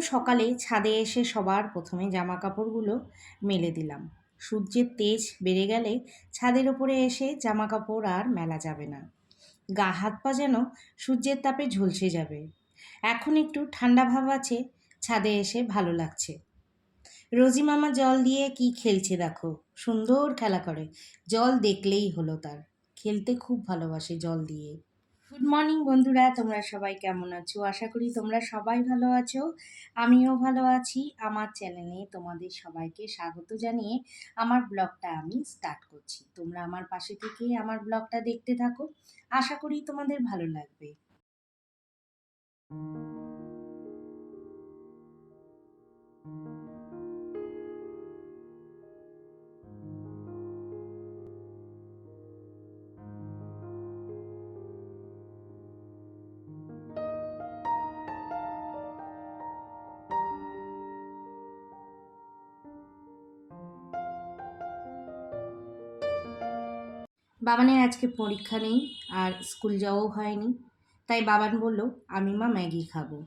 সকালে ছাদে এসে সবার প্রথমে জামা কাপড়গুলো মেলে দিলাম। সূর্যের তেজ বেড়ে গেলে ছাদের ওপরে এসে জামা কাপড় আর মেলা যাবে না। গা হাত পা যেন সূর্যের তাপে ঝলসে যাবে। এখন একটু ঠান্ডা ভাব আছে, ছাদে এসে ভালো লাগছে। রোজি মামা জল দিয়ে কি খেলছে দেখো, সুন্দর খেলা করে। জল দেখলেই হলো তার। খেলতে খুব ভালোবাসে জল দিয়ে। গুড মর্নিং বন্ধুরা। তোমরা সবাই কেমন আছো? আশা করি তোমরা সবাই ভালো আছো। আমিও ভালো আছি। আমার চ্যানেলে তোমাদের সবাইকে স্বাগত জানিয়ে আমার ব্লগটা আমি স্টার্ট করছি। তোমরা আমার পাশে থেকে আমার ব্লগটা দেখতে থাকো। আশা করি তোমাদের ভালো লাগবে। বাবানের আজকে পরীক্ষা নেই আর স্কুল যাওয়াও হয়নি। তাই বাবান বলল, আমি মা ম্যাগি খাব।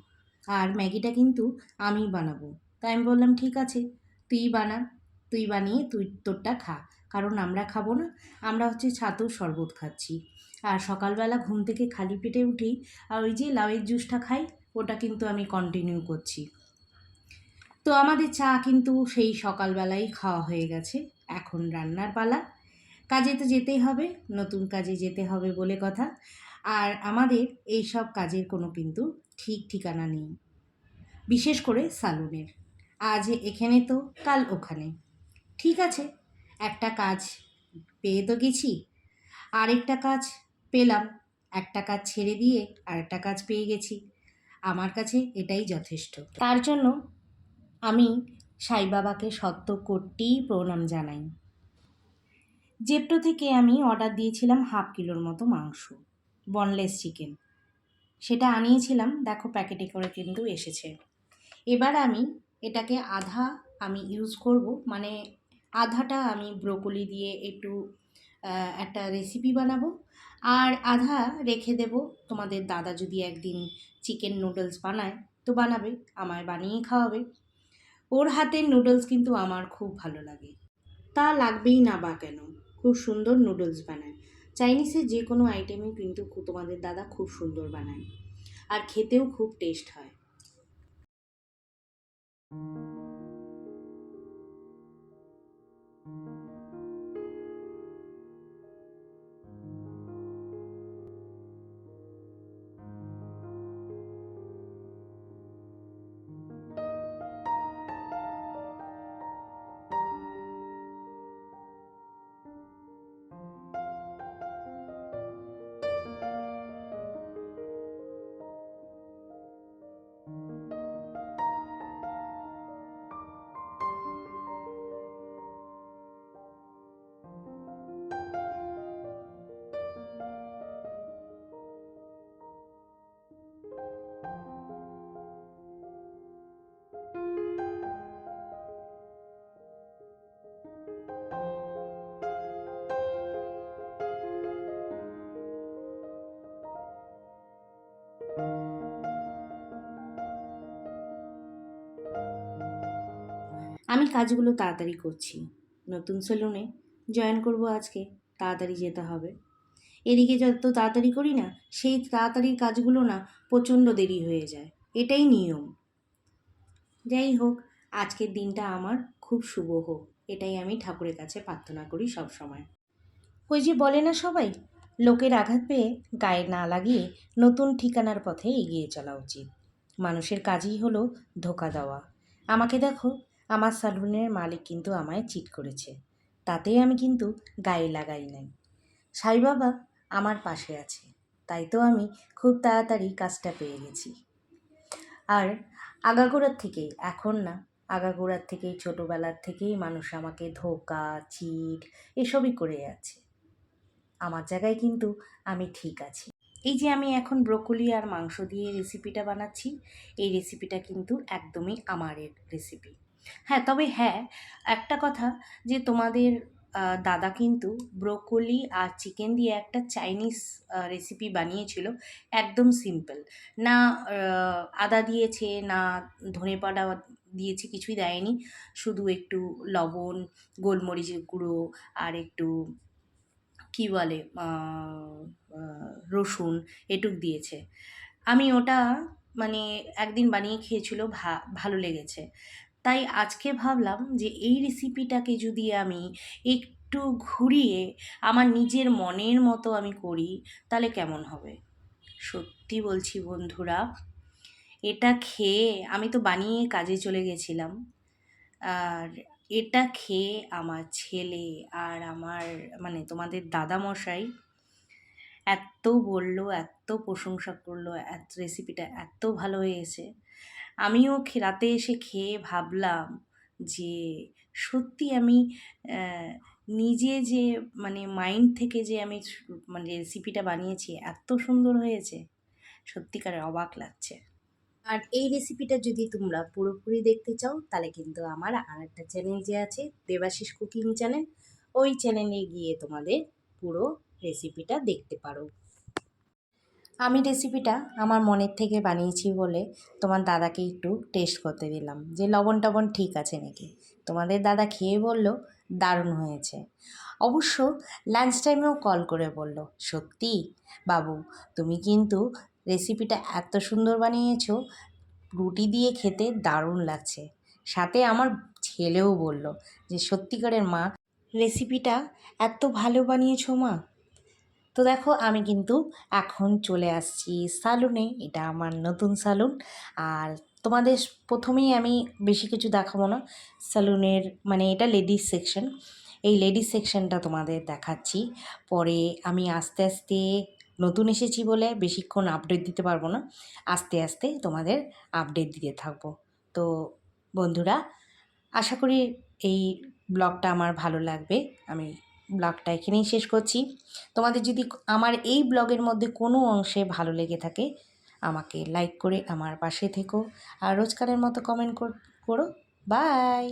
আর ম্যাগিটা কিন্তু আমি বানাবো। তাই আমি বললাম, ঠিক আছে, তুই বানা, তুই বানিয়ে তুই তোরটা খা। কারণ আমরা খাব না, আমরা হচ্ছে ছাতুর শরবত খাচ্ছি। আর সকালবেলা ঘুম থেকে খালি পেটে উঠি আর ওই যে লাউয়ের জুসটা খাই, ওটা কিন্তু আমি কন্টিনিউ করছি। তো আমাদের চা কিন্তু সেই সকালবেলাই খাওয়া হয়ে গেছে। এখন রান্নার পালা। কাজে তো যেতেই হবে, নতুন কাজে যেতে হবে বলে কথা। আর আমাদের এই সব কাজের কোনো কিন্তু ঠিক ঠিকানা নেই, বিশেষ করে সালুনের। আজ এখানে তো, কাল ওখানে। ঠিক আছে, একটা কাজ পেয়ে তো গেছি, আরেকটা কাজ পেলাম, একটা কাজ ছেড়ে দিয়ে আরেকটা কাজ পেয়ে গেছি। আমার কাছে এটাই যথেষ্ট। তার জন্য আমি সাই বাবাকে সত্য কোটিই প্রণাম জানাই। জেপ্টো থেকে আমি অর্ডার দিয়েছিলাম হাফ কিলোর মতো মাংস বনলেস চিকেন সেটা আনিয়েছিলাম, দেখো প্যাকেটে করে কিন্তু এসেছে। এবার আমি এটাকে আধা আমি ইউজ করব মানে আধাটা আমি ব্রোকলি দিয়ে একটু একটা রেসিপি বানাবো। আর আধা রেখে দেব, তোমাদের দাদা যদি একদিন চিকেন নুডলস বানায়, তো বানাবে, আমায় বানিয়ে খাওয়াবে। ওর হাতের নুডলস কিন্তু আমার খুব ভালো লাগে। তা লাগবেই না বা কেন? খুব সুন্দর নুডলস বানায়। চাইনিজের যে কোনো আইটেমই কিন্তু তোমাদের দাদা খুব সুন্দর বানায়। আর খেতেও খুব টেস্ট হয়। আমি কাজগুলো তাড়াতাড়ি করছি। নতুন সেলুনে জয়েন করব আজকে, তাড়াতাড়ি যেতে হবে। এদিকে যত তাড়াতাড়ি করি না, সেই তাড়াতাড়ির কাজগুলো না প্রচণ্ড দেরি হয়ে যায়। এটাই নিয়ম। যাই হোক, আজকের দিনটা আমার খুব শুভ হোক। এটাই আমি ঠাকুরের কাছে প্রার্থনা করি সব সময় ওই যে বলে না সবাই, লোকের আঘাত পেয়ে গায়ে না লাগিয়ে নতুন ঠিকানার পথে এগিয়ে চলা উচিত। মানুষের কাজই হলো ধোকা দেওয়া। আমাকে দেখো আমার সালুনের মালিক কিন্তু আমায় চিট করেছে। তাতে আমি কিন্তু গায়ে লাগাই নাই। সাই বাবা আমার পাশে আছে, তাই তো আমি খুব তাড়াতাড়ি কাজটা পেয়ে গেছি। আর আগাগোড়ার থেকেই, এখন না, আগাগোড়ার থেকেই, ছোটোবেলার থেকেই মানুষ আমাকে ধোকা, চিট এসবই করে যাচ্ছে। আমার জায়গায় কিন্তু আমি ঠিক আছি। এই যে আমি এখন ব্রোকলি আর মাংস দিয়ে রেসিপিটা বানাচ্ছি, এই রেসিপিটা কিন্তু একদমই আমার রেসিপি হ্যাঁ তবে হ্যাঁ একটা কথা যে তোমাদের দাদা কিন্তু ব্রোকলি আর চিকেন দিয়ে একটা চাইনিজ রেসিপি বানিয়েছিল, একদম সিম্পল না আদা দিয়েছে, না ধনে পাতা দিয়েছে, কিছুই দেয়নি। শুধু একটু লবণ, গোলমরিচের গুঁড়ো আর একটু, কী বলে রসুন এটুক দিয়েছে। আমি ওটা মানে একদিন বানিয়ে খেয়েছিল, ভা, ভালো লেগেছে। তাই আজকে ভাবলাম যে এই রেসিপিটাকে যদি আমি একটু ঘুরিয়ে আমার নিজের মনের মতো আমি করি, তাহলে কেমন হবে? সত্যি বলছি বন্ধুরা, এটা খেয়ে আমি তো বানিয়ে কাজে চলে গেছিলাম। আর এটা খেয়ে আমার ছেলে আর আমার মানে তোমাদের দাদামশাই এত বলল, এত প্রশংসা করল, এত রেসিপিটা এত ভালো হয়েছে। আমিও রাতে এসে খেয়ে ভাবলাম যে সত্যি আমি নিজে যে মানে মাইন্ড থেকে যে আমি মানে রেসিপিটা বানিয়েছি এত সুন্দর হয়েছে সত্যিকারের অবাক লাগছে। আর এই রেসিপিটা যদি তোমরা পুরোপুরি দেখতে চাও, তাহলে কিন্তু আমার আর একটা চ্যানেল যে আছে, দেবাশিস কুকিং চ্যানেল ওই চ্যানেলে গিয়ে তোমাদের পুরো রেসিপিটা দেখতে পারো। আমি রেসিপিটা আমার মনের থেকে বানিয়েছি বলে তোমার দাদাকে একটু টেস্ট করতে দিলাম যে লবণ টবণ ঠিক আছে নাকি? তোমাদের দাদা খেয়ে বলল, দারুণ হয়েছে। অবশ্য লাঞ্চ টাইমেও কল করে বলল, সত্যি? বাবু, তুমি কিন্তু রেসিপিটা এত সুন্দর বানিয়েছো, রুটি দিয়ে খেতে দারুণ লাগছে। সাথে আমার ছেলেও বলল যে, সত্যিকারের মা রেসিপিটা এত ভালো বানিয়েছো মা তো দেখো, আমি কিন্তু এখন চলে আসছি সালুনে। এটা আমার নতুন সালুন। আর তোমাদের প্রথমেই আমি বেশি কিছু দেখাবো না। সালুনের মানে এটা লেডিস সেকশন। এই লেডিস সেকশনটা তোমাদের দেখাচ্ছি। পরে আমি আস্তে আস্তে নতুন এসেছি বলে বেশিক্ষণ আপডেট দিতে পারব না। আস্তে আস্তে তোমাদের আপডেট দিতে থাকব। তো বন্ধুরা, আশা করি এই ব্লগটা আমার ভালো লাগবে। আমি ব্লগটা এখানেই শেষ করছি। তোমাদের যদি আমার এই ব্লগের মধ্যে কোনো অংশে ভালো লেগে থাকে, আমাকে লাইক করে আমার পাশে থেকো। আর রোজকারের মতো কমেন্ট করো বাই